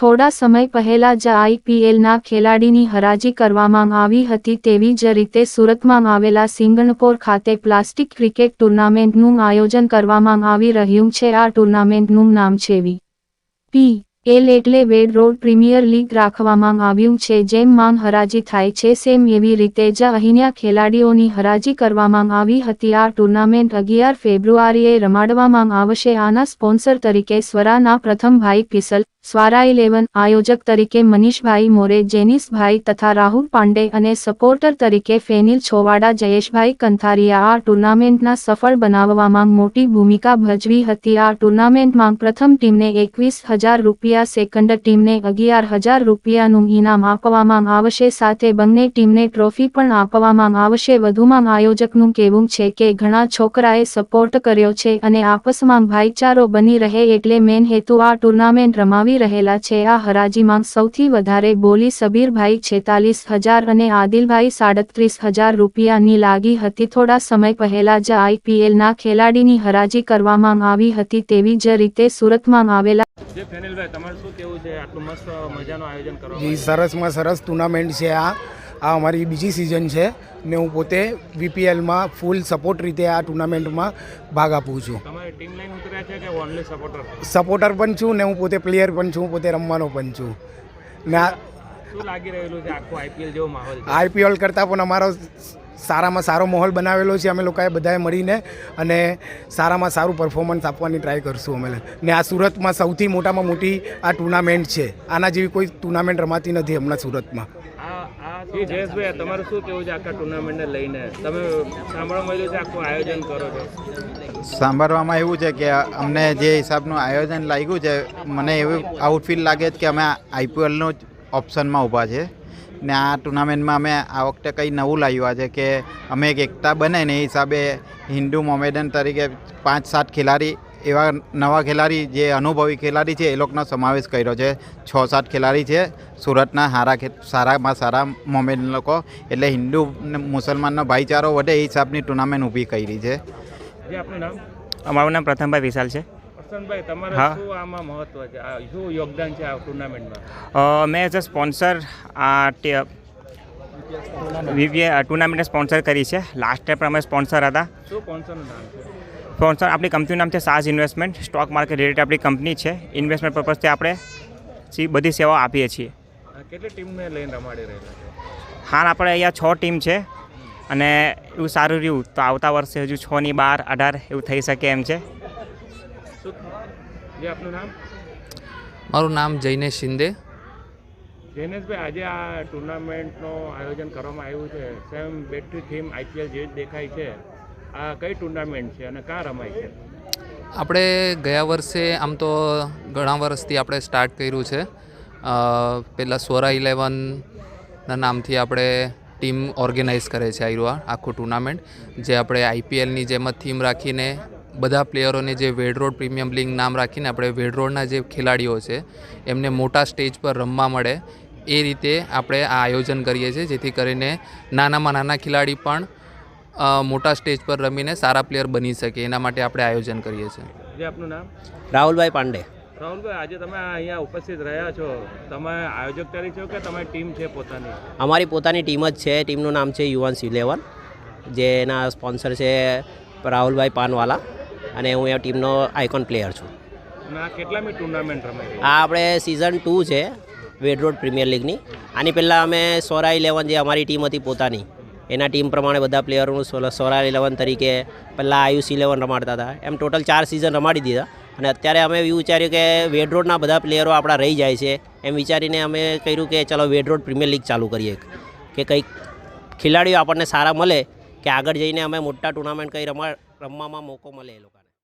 થોડા સમય પહેલા જ આઈપીએલના ખેલાડીની હરાજી કરવામાં આવી હતી તેવી જ રીતે સુરતમાં આવેલા સિંગણપોર ખાતે પ્લાસ્ટિક ક્રિકેટ ટુર્નામેન્ટનું આયોજન કરવામાં આવી રહ્યું છે. આ ટુર્નામેન્ટનું નામ છે વી. પી. એલ એટલે વેડ રોડ પ્રીમિયર લીગ રાખવામાં આવ્યું છે જેમ માંગ હરાજી થાય છે સેમ એવી રીતે જ અહીંયા ખેલાડીઓની હરાજી કરવામાં આવી હતી. આ ટુર્નામેન્ટ અગિયાર ફેબ્રુઆરીએ રમાડવામાં આવશે. આના સ્પોન્સર તરીકે સ્વરાના પ્રથમભાઈ પિસલ સ્વારા ઇલેવન, આયોજક તરીકે મનીષભાઈ મોરે, જેનિસભાઈ તથા રાહુલ પાંડે અને સપોર્ટર તરીકે ફેનિલ છોવાડા, જયેશભાઈ કંથારીયા આ ટુર્નામેન્ટના સફળ બનાવવામાં મોટી ભૂમિકા ભજવી હતી. આ ટુર્નામેન્ટમાં પ્રથમ ટીમને એકવીસ હજાર રૂપિયા સેકન્ડ ટીમને અગિયાર હજાર રૂપિયાનું ઇનામ આપવામાં આવશે. સાથે બંને ટીમને ટ્રોફી પણ આપવામાં આવશે. વધુમાં આયોજકનું કહેવું છે કે ઘણા છોકરાએ સપોર્ટ કર્યો છે અને આપસમાં ભાઈચારો બની રહે એટલે મેન હેતુ આ ટુર્નામેન્ટ રમાવી રહેલા છે. આ હરાજીમાં સૌથી વધારે બોલી સબીરભાઈ છેતાલીસ હજાર અને આદિલભાઈ સાડત્રીસ હજાર રૂપિયાની લાગી હતી. થોડા સમય પહેલા જ આઈપીએલના ખેલાડીની હરાજી કરવામાં આવી હતી તેવી જ રીતે સુરતમાં આવેલા તમારે શું કેવું છે? આટલું મસ્ત મજાનું આયોજન કરવામાં જી સરસમાં સરસ ટુર્નામેન્ટ છે આ. આ અમારી બીજી સિઝન છે ને હું પોતે વીપીએલમાં ફૂલ સપોર્ટ રીતે આ ટુર્નામેન્ટમાં ભાગ આપું છું. તમારી ટીમ લાઈન ઉતર્યા છે કે ઓનલી સપોર્ટર સપોર્ટર પણ છું ને હું પોતે પ્લેયર પણ છું પોતે રમવાનો પણ છું. ને આ શું લાગી રહેલું છે આખો આઈપીએલ જેવો માહોલ આઈપીએલ કરતાં પણ અમારો સારામાં સારો માહોલ બનાવેલો છે. અમે લોકોએ બધાએ મળીને અને સારામાં સારું પરફોર્મન્સ આપવાની ટ્રાય કરશું અમે. ને આ સુરતમાં સૌથી મોટામાં મોટી આ ટુર્નામેન્ટ છે. આના જેવી કોઈ ટુર્નામેન્ટ રમાતી નથી હમણાં સુરતમાં. આ આ જી જયેશભાઈ તમારું શું કેવું છે આખા ટુર્નામેન્ટને લઈને? તમે સાંભળવા મળ્યું છે આખું આયોજન કરો છો? સાંભળવામાં એવું છે કે અમને જે હિસાબનું આયોજન લાગ્યું છે મને એવું આઉટફીલ લાગે છે કે અમે આઈપીએલનું જ ઓપ્શનમાં ઊભા છે. ને આ ટુર્નામેન્ટમાં અમે આ વખતે કંઈ નવું લાવ્યું. છે કે અમે એક એકતા બને ને એ હિસાબે હિન્દુ મોમેડન તરીકે પાંચ સાત ખેલાડી એવા નવા ખેલાડી જે અનુભવી ખેલાડી છે એ લોકોનો સમાવેશ કર્યો છે. છ સાત ખેલાડી છે. સુરતના સારા સારામાં સારા મોમેડન લોકો. એટલે હિન્દુ ને મુસલમાનનો ભાઈચારો વધે એ હિસાબની ટુર્નામેન્ટ ઊભી કરી છે. જે આપનું નામ? અમારું નામ પ્રથમભાઈ વિશાલ છે. હસનભાઈ તમારે શું આમાં મહત્વ છે? શું યોગદાન છે આ ટુર્નામેન્ટમાં? મેં એઝ અ સ્પોન્સર આ વીવીએ ટુર્નામેન્ટ સ્પોન્સર કરી છે. લાસ્ટ ટાઈમ અમે સ્પોન્સર હતા. સ્પોન્સર આપણી કંપનીનું નામ છે Saaz investment. Stock market related આપણી કંપની છે. ઇન્વેસ્ટમેન્ટ પર્પઝથી આપણે સી બધી સેવાઓ આપીએ છીએ. કેટલી ટીમને લઈને રમાડી રહ્યા હાલ આપણે અહીંયા છ ટીમ છે. અને એવું સારું રહ્યું તો આવતા વર્ષે હજુ છની બાર અઢાર એવું થઈ શકે એમ છે. જે આપનું નામ? મારું નામ જૈનેશ શિંદે. જૈનેશભાઈ આજે આ ટુર્નામેન્ટનું આયોજન કરવામાં આવ્યું છે. સેમ બેટરી થીમ આઈપીએલ જે દેખાય છે. આ કઈ ટુર્નામેન્ટ છે અને ક્યાં રમાય છે? આપણે ગયા વર્ષે આમ તો ઘણા વર્ષથી આપણે સ્ટાર્ટ કર્યું છે. પહેલાં સોરા ઇલેવનના નામથી આપણે ટીમ ઓર્ગેનાઇઝ કરે છે આયરું આખું ટુર્નામેન્ટ જે આપણે આઈપીએલની જેમ જ થીમ રાખીને બધા પ્લેયરોને જે વેડ રોડ પ્રીમિયમ લીગ નામ રાખીને આપણે વેડ રોડના જે ખેલાડીઓ છે એમને મોટા સ્ટેજ પર રમવા મળે એ રીતે આપણે આ આયોજન કરીએ છીએ જેથી કરીને નાનામાં નાના ખેલાડી પણ મોટા સ્ટેજ પર રમીને સારા પ્લેયર બની શકે. એના માટે આપણે આયોજન કરીએ છીએ. જે આપનું નામ? રાહુલભાઈ પાંડે. રાહુલભાઈ આજે તમે અહીંયા ઉપસ્થિત રહ્યા છો. તમે આયોજક તરીકે છો કે તમારી ટીમ છે પોતાની? અમારી પોતાની ટીમ જ છે. ટીમનું નામ છે યુવાન્સ ઇલેવન જેના સ્પોન્સર છે રાહુલભાઈ પાનવાલા. અને હું એ ટીમનો આઇકોન પ્લેયર છું. કેટલામી ટુર્નામેન્ટ આ આપણે સિઝન ટુ છે વેડ રોડ પ્રીમિયર લીગની. આની પહેલાં અમે સોરા ઇલેવન જે અમારી ટીમ હતી પોતાની એના ટીમ પ્રમાણે બધા પ્લેયરોનું સોલ- સોરા ઇલેવન તરીકે પહેલાં આયુષ ઇલેવન રમાડતા હતા. એમ ટોટલ ચાર સિઝન રમાડી દીધા. અને અત્યારે અમે એવું વિચાર્યું કે વેડ રોડના બધા પ્લેયરો આપણા રહી જાય છે એમ વિચારીને અમે કર્યું કે ચલો વેડ રોડ પ્રીમિયર લીગ ચાલુ કરીએ કે કંઈક ખેલાડીઓ આપણને સારા મળે કે આગળ જઈને અમે મોટા ટુર્નામેન્ટ કંઈ રમા રમવામાં મોકો મળે એ લોકો